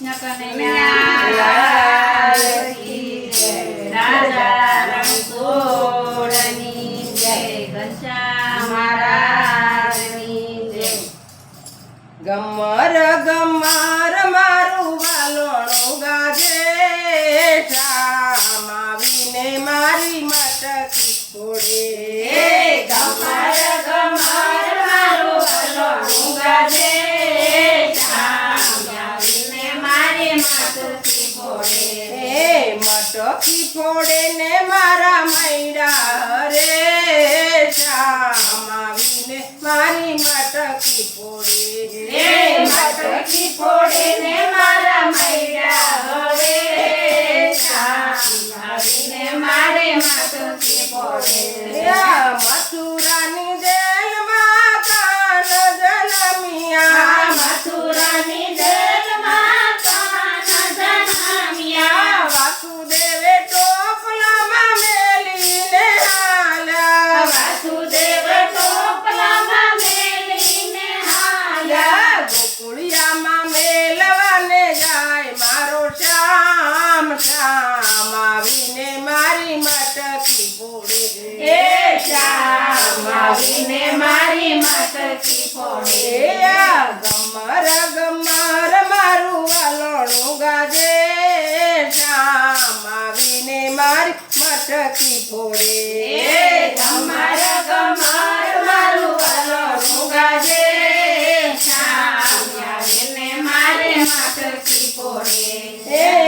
Napa na yan. મટકી ફોડે ને મારા મૈડા રે શ્યામાવીને મારી મટકી ફોડે. મટકી ફોડે ને આવીને મારી માતરથી પડે ગમર ગમર મારું વાલણું ગાજે. શ્યામ આવીને મારી મટકી ફોડે ગમર ગમર મારું વાલણું ગાજે. શ્યામ આવીને મારે માતરથી ફોડે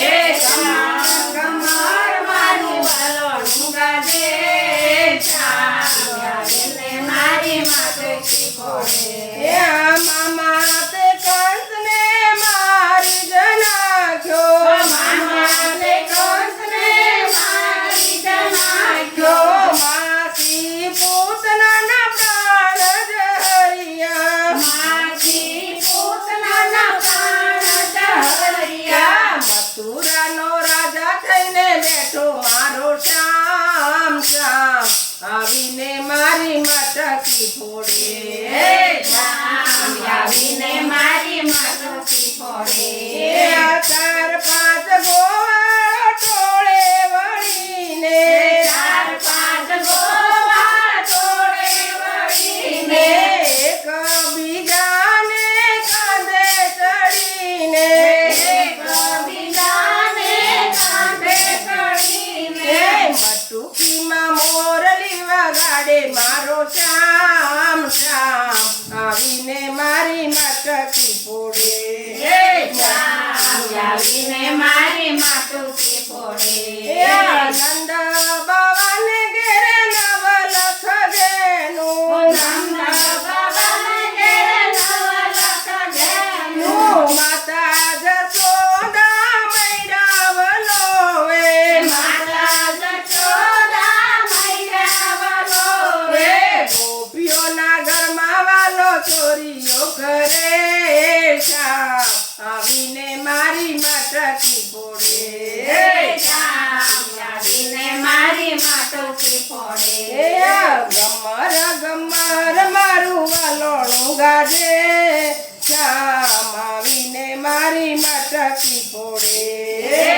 ગાજે શ્યામ આવીને મારી માતા કી પોડે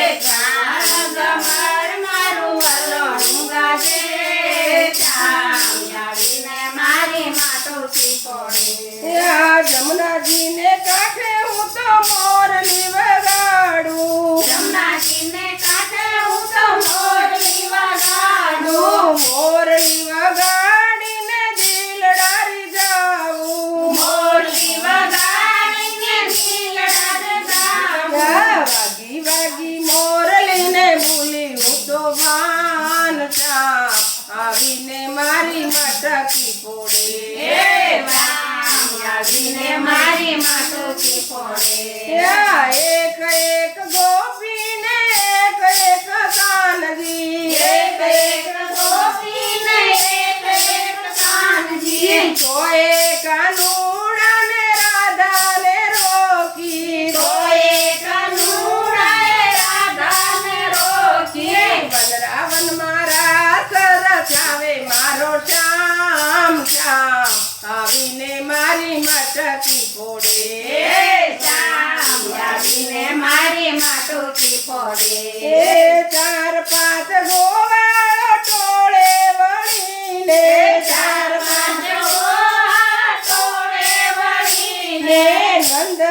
પડે ચાર પાંચ ગોવાળો ટોળે વળીને. ચાર પાંચ ટોળે વળીને. નંદ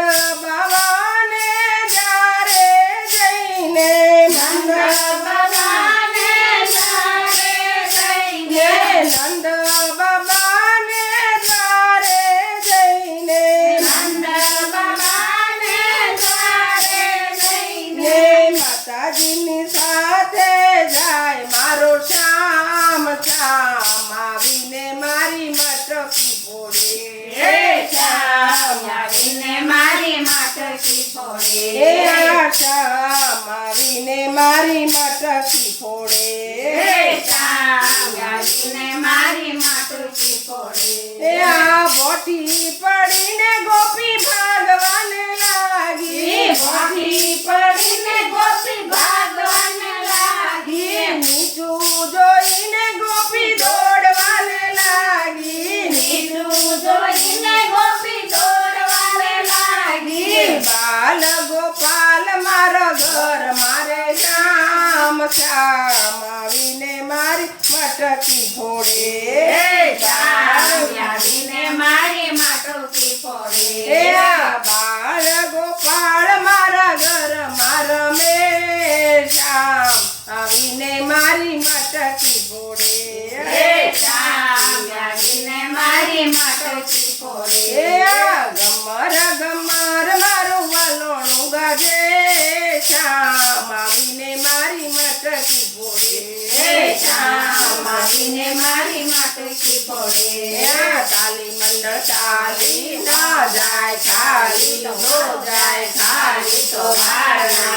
એ આશા મારીને મારી માટકી ફોડે. મારી માટકી ફોડે. આ બોટી પડીને 敬个 પડે તાલી મંડળ ચાલી ન જાય ખાલી ન જાય ખાલી તો મારા